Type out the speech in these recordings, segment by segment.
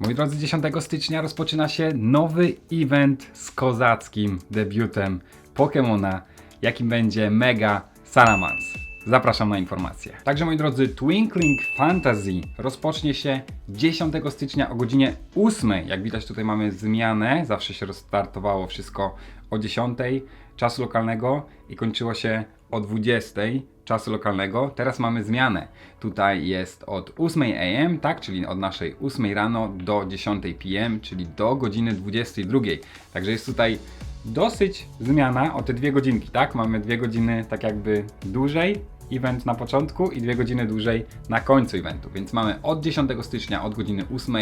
Moi drodzy, 10 stycznia rozpoczyna się nowy event z kozackim debiutem Pokemona, jakim będzie Mega Salamence. Zapraszam na informacje. Także moi drodzy, Twinkling Fantasy rozpocznie się 10 stycznia o godzinie 8. Jak widać tutaj mamy zmianę, zawsze się rozstartowało wszystko o 10 czasu lokalnego i kończyło się o 20 czasu lokalnego. Teraz mamy zmianę. Tutaj jest od 8 am, tak, czyli od naszej 8 rano do 10 pm, czyli do godziny 22. Także jest tutaj dosyć zmiana o te dwie godzinki, tak? Mamy dwie godziny tak jakby dłużej event na początku i dwie godziny dłużej na końcu eventu. Więc mamy od 10 stycznia od godziny 8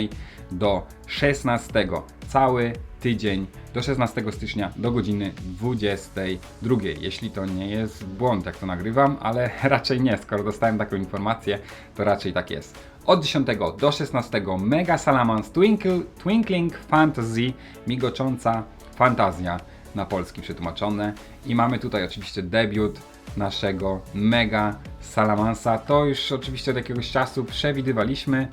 do 16 cały tydzień do 16 stycznia do godziny 22. Jeśli to nie jest błąd, jak to nagrywam, ale raczej nie, skoro dostałem taką informację, to raczej tak jest. Od 10 do 16 Mega Salamence Twinkle, Twinkling Fantasy, migocząca fantazja na polski przetłumaczone. I mamy tutaj oczywiście debiut naszego Mega Salamansa. To już oczywiście od jakiegoś czasu przewidywaliśmy,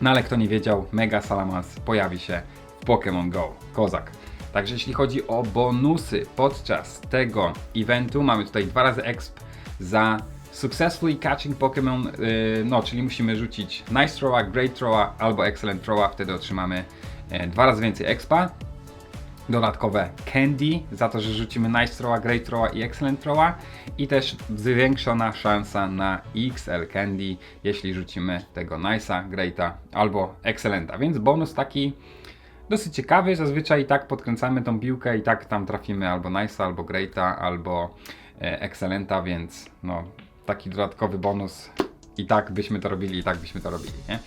no ale kto nie wiedział, Mega Salamence pojawi się Pokémon Go. Kozak. Także jeśli chodzi o bonusy podczas tego eventu, mamy tutaj dwa razy exp za Successfully Catching Pokémon, yy, no czyli musimy rzucić Nice Throwa, Great Throwa albo Excellent Throwa, wtedy otrzymamy e, dwa razy więcej expa dodatkowe candy za to, że rzucimy nice throwa, great throwa i excellent throwa i też zwiększona szansa na XL candy, jeśli rzucimy tego nice'a, greata albo excellenta. Więc bonus taki dosyć ciekawy, zazwyczaj i tak podkręcamy tą piłkę i tak tam trafimy albo nice'a, albo greata, albo e, excellenta, więc no taki dodatkowy bonus i tak byśmy to robili, i tak byśmy to robili, nie?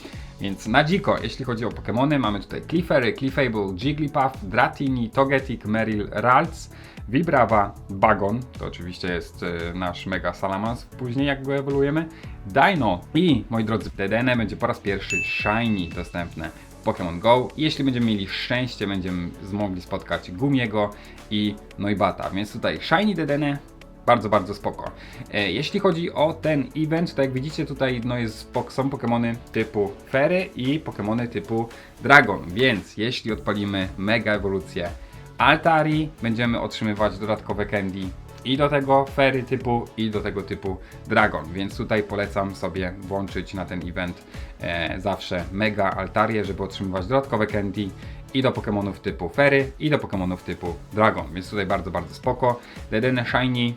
Więc na dziko, jeśli chodzi o Pokémony, mamy tutaj Clefairy, Clefable, Jigglypuff, Dratini, Togetic, Meryl, Ralts, Vibrava, Bagon, to oczywiście jest e, nasz Mega Salamence, później jak go ewoluujemy, Dino i, moi drodzy, Dedenne będzie po raz pierwszy Shiny dostępne Pokémon Go. Jeśli będziemy mieli szczęście, będziemy zmogli spotkać Gumiego i Noibata, więc tutaj Shiny Dedenne, bardzo, bardzo spoko. E, jeśli chodzi o ten event, to jak widzicie tutaj no jest, są Pokémony typu Fairy i Pokémony typu Dragon, więc jeśli odpalimy Mega Ewolucję Altari, będziemy otrzymywać dodatkowe candy i do tego Fairy typu i do tego typu Dragon, więc tutaj polecam sobie włączyć na ten event e, zawsze Mega Altarię, żeby otrzymywać dodatkowe candy i do Pokémonów typu Fairy i do Pokémonów typu Dragon, więc tutaj bardzo, bardzo spoko. Dedenne Shiny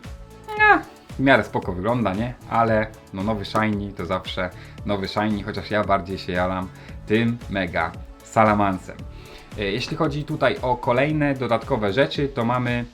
no, w miarę spoko wygląda, nie? Ale no nowy Shiny to zawsze nowy Shiny, chociaż ja bardziej się jalam tym mega Salamancem. E, Jeśli chodzi tutaj o kolejne dodatkowe rzeczy, to mamy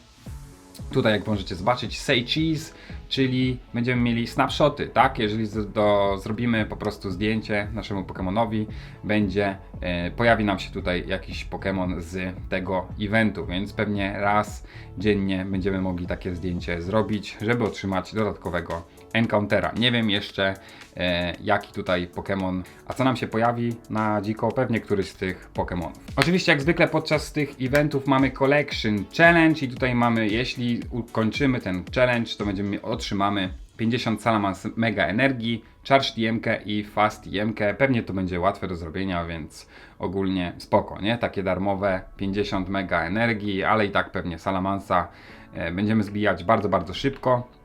tutaj jak możecie zobaczyć Say Cheese, czyli będziemy mieli snapshoty, tak? Jeżeli do, zrobimy po prostu zdjęcie naszemu Pokemonowi, będzie, e, pojawi nam się tutaj jakiś Pokemon z tego eventu, więc pewnie raz dziennie będziemy mogli takie zdjęcie zrobić, żeby otrzymać dodatkowego encountera. Nie wiem jeszcze e, jaki tutaj Pokémon, a co nam się pojawi na dziko, pewnie któryś z tych Pokémonów. Oczywiście jak zwykle podczas tych eventów mamy Collection Challenge i tutaj mamy, jeśli ukończymy ten challenge, to będziemy otrzymamy 50 Salamence Mega Energii, Charge TMK i Fast TMK. Pewnie to będzie łatwe do zrobienia, więc ogólnie spoko, nie? Takie darmowe 50 Mega Energii, ale i tak pewnie Salamansa e, będziemy zbijać bardzo, bardzo szybko.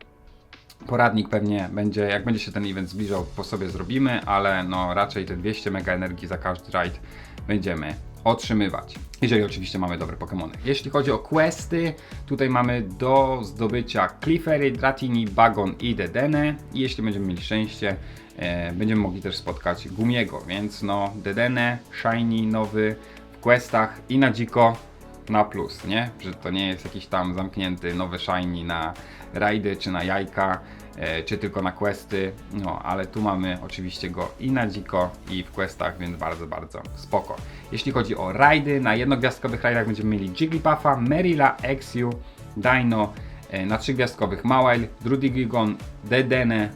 Poradnik pewnie będzie, jak będzie się ten event zbliżał, po sobie zrobimy, ale no raczej te 200 mega energii za każdy raid będziemy otrzymywać. Jeżeli oczywiście mamy dobre Pokémony. Jeśli chodzi o questy, tutaj mamy do zdobycia Clefairy, Dratini, Bagon i Dedenne. I jeśli będziemy mieli szczęście, e, będziemy mogli też spotkać Gumiego, więc no Dedenne, Shiny, nowy w questach i na dziko na plus, nie? Że to nie jest jakiś tam zamknięty nowy shiny na rajdy czy na jajka, e, czy tylko na questy, no ale tu mamy oczywiście go i na dziko i w questach, więc bardzo, bardzo spoko. Jeśli chodzi o rajdy, na jednogwiazdkowych rajdach będziemy mieli Jigglypuffa, Merila, Exiu, Dino, e, na trzygwiazdkowych Mawile, Drudigigon, Dedenne,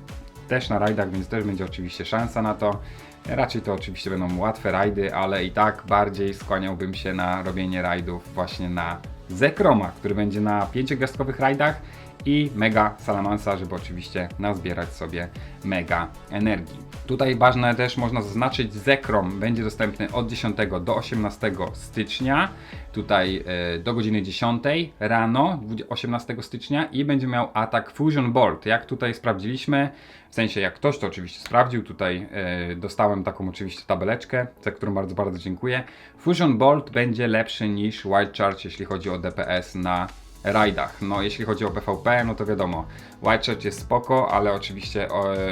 też na rajdach, więc też będzie oczywiście szansa na to. Raczej to oczywiście będą łatwe rajdy, ale i tak bardziej skłaniałbym się na robienie rajdów właśnie na Zekroma, który będzie na pięciogwiazdkowych rajdach i Mega Salamansa, żeby oczywiście nazbierać sobie Mega Energii. Tutaj ważne też można zaznaczyć, Zekrom będzie dostępny od 10 do 18 stycznia, tutaj e, do godziny 10 rano, 18 stycznia i będzie miał atak Fusion Bolt. Jak tutaj sprawdziliśmy, w sensie jak ktoś to oczywiście sprawdził, tutaj e, dostałem taką oczywiście tabeleczkę, za którą bardzo, bardzo dziękuję. Fusion Bolt będzie lepszy niż White Charge, jeśli chodzi o DPS na rajdach. No jeśli chodzi o PvP, no to wiadomo, White Charge jest spoko, ale oczywiście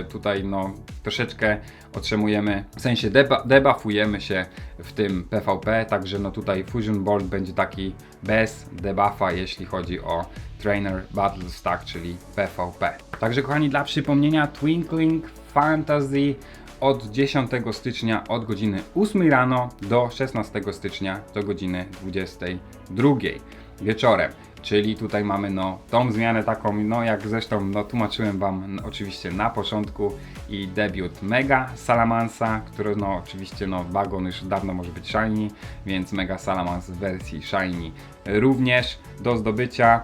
tutaj no troszeczkę otrzymujemy, w sensie deba, debuffujemy się w tym PvP, także no tutaj Fusion Bolt będzie taki bez debuffa, jeśli chodzi o Trainer Battle Stack, czyli PvP. Także kochani, dla przypomnienia Twinkling Fantasy od 10 stycznia od godziny 8 rano do 16 stycznia do godziny 22 wieczorem. Czyli tutaj mamy no tą zmianę taką, no jak zresztą no, tłumaczyłem Wam oczywiście na początku i debiut Mega Salamansa, który no oczywiście no wagon już dawno może być shiny, więc Mega Salamans w wersji shiny również do zdobycia.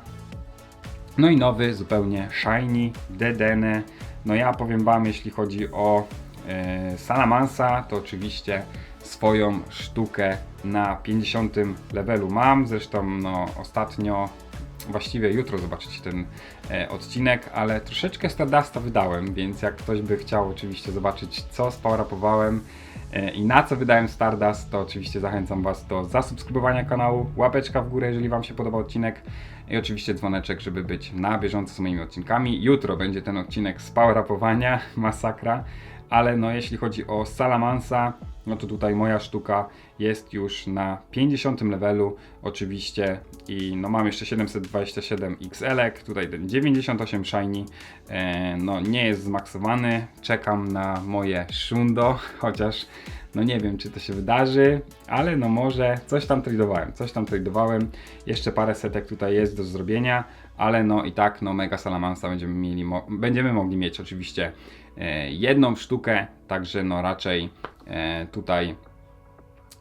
No i nowy zupełnie shiny Dedenne. No ja powiem Wam, jeśli chodzi o e, Salamansa, to oczywiście swoją sztukę na 50 levelu mam. Zresztą no ostatnio, właściwie jutro zobaczycie ten e, odcinek, ale troszeczkę Stardusta wydałem, więc jak ktoś by chciał oczywiście zobaczyć co spowrapowałem e, i na co wydałem Stardust, to oczywiście zachęcam Was do zasubskrybowania kanału, łapeczka w górę, jeżeli Wam się podobał odcinek i oczywiście dzwoneczek, żeby być na bieżąco z moimi odcinkami. Jutro będzie ten odcinek z power-upowania, masakra, ale no jeśli chodzi o Salamansa, no to tutaj moja sztuka jest już na 50 levelu oczywiście. I no mam jeszcze 727 XL, tutaj ten 98 shiny, e, no nie jest zmaksowany, czekam na moje shundo, chociaż no nie wiem czy to się wydarzy, ale no może coś tam tradowałem, coś tam tradowałem, jeszcze parę setek tutaj jest do zrobienia, ale no i tak no Mega Salamansa będziemy mieli, mo- będziemy mogli mieć oczywiście e, jedną sztukę, także no raczej tutaj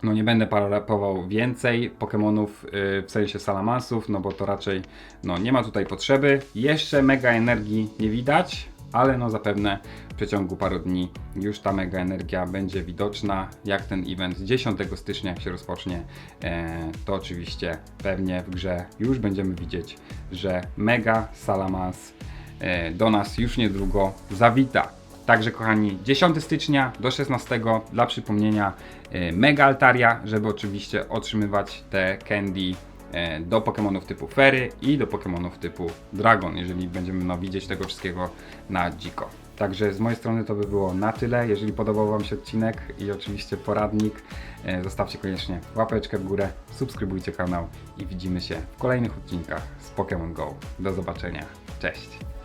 no nie będę parapował więcej Pokémonów yy, w sensie Salamansów, no bo to raczej no nie ma tutaj potrzeby. Jeszcze mega energii nie widać, ale no zapewne w przeciągu paru dni już ta mega energia będzie widoczna. Jak ten event 10 stycznia jak się rozpocznie, e, to oczywiście pewnie w grze już będziemy widzieć, że mega Salamans e, do nas już niedługo zawita. Także kochani, 10 stycznia do 16 dla przypomnienia e, Mega Altaria, żeby oczywiście otrzymywać te candy e, do Pokémonów typu Fairy i do Pokémonów typu Dragon, jeżeli będziemy no, widzieć tego wszystkiego na dziko. Także z mojej strony to by było na tyle. Jeżeli podobał Wam się odcinek i oczywiście poradnik, e, zostawcie koniecznie łapeczkę w górę, subskrybujcie kanał i widzimy się w kolejnych odcinkach z Pokémon Go. Do zobaczenia. Cześć!